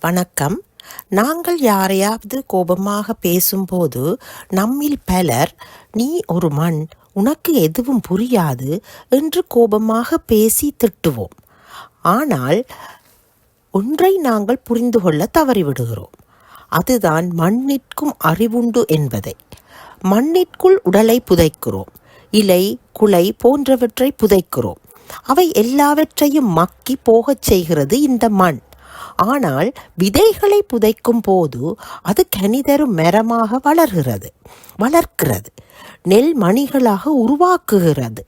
வணக்கம். நாங்கள் யாரையாவது கோபமாக பேசும்போது நம்மில் பலர் நீ ஒரு மண் உனக்கு எதுவும் புரியாது என்று கோபமாக பேசி திட்டுவோம். ஆனால் ஒன்றை நாங்கள் புரிந்து கொள்ள தவறிவிடுகிறோம். அதுதான் மண்ணிற்கும் அறிவுண்டு என்பதை. மண்ணிற்குள் உடலை புதைக்கிறோம். இலை குலை போன்றவற்றை புதைக்கிறோம். அவை எல்லாவற்றையும் மக்கி போகச் செய்கிறது இந்த மண். ஆனால் விதைகளை புதைக்கும் போது அது கனிதரும் மரமாக வளர்கிறது வளர்க்கிறது. நெல் மணிகளாக உருவாக்குகிறது.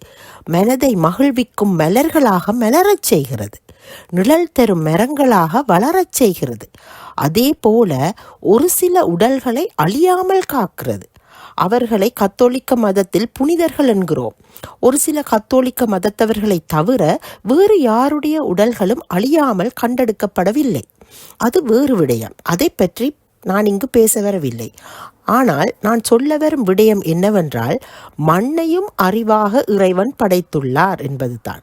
மனதை மகிழ்விக்கும் மலர்களாக மலரச் செய்கிறது. நிழல் தரும் மரங்களாக வளரச் செய்கிறது. அதே போல ஒரு சில உடல்களை அழியாமல் காக்கிறது. அவர்களை கத்தோலிக்க மதத்தில் புனிதர்கள் என்கிறோம். ஒரு சில கத்தோலிக்க மதத்தவர்களை தவிர வேறு யாருடைய உடல்களும் அழியாமல் கண்டெடுக்கப்படவில்லை. அது வேறு விடயம். அதை பற்றி நான் இங்கு பேச வரவில்லை. ஆனால் நான் சொல்ல வரும் விடயம் என்னவென்றால் மண்ணையும் அறிவாக இறைவன் படைத்துள்ளார் என்பதுதான்.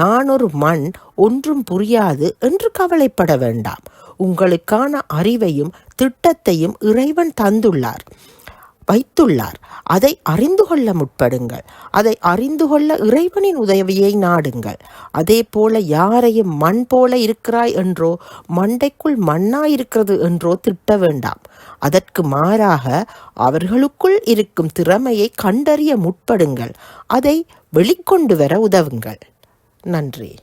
நான் ஒரு மண் ஒன்றும் புரியாது என்று கவலைப்பட வேண்டாம். உங்களுக்கான அறிவையும் திட்டத்தையும் இறைவன் தந்துள்ளார். வைத்துள்ளார். அதை அறிந்து கொள்ள முற்படுங்கள். அதை அறிந்து கொள்ள இறைவனின் உதவியை நாடுங்கள். அதே போல யாரையும் மண் போல இருக்கிறாய் என்றோ மண்டைக்குள் மண்ணாயிருக்கிறது என்றோ திட்ட வேண்டாம். அதற்கு மாறாக அவர்களுக்குள் இருக்கும் திறமையை கண்டறிய முற்படுங்கள். அதை வெளிக்கொண்டு வர உதவுங்கள். நன்றி.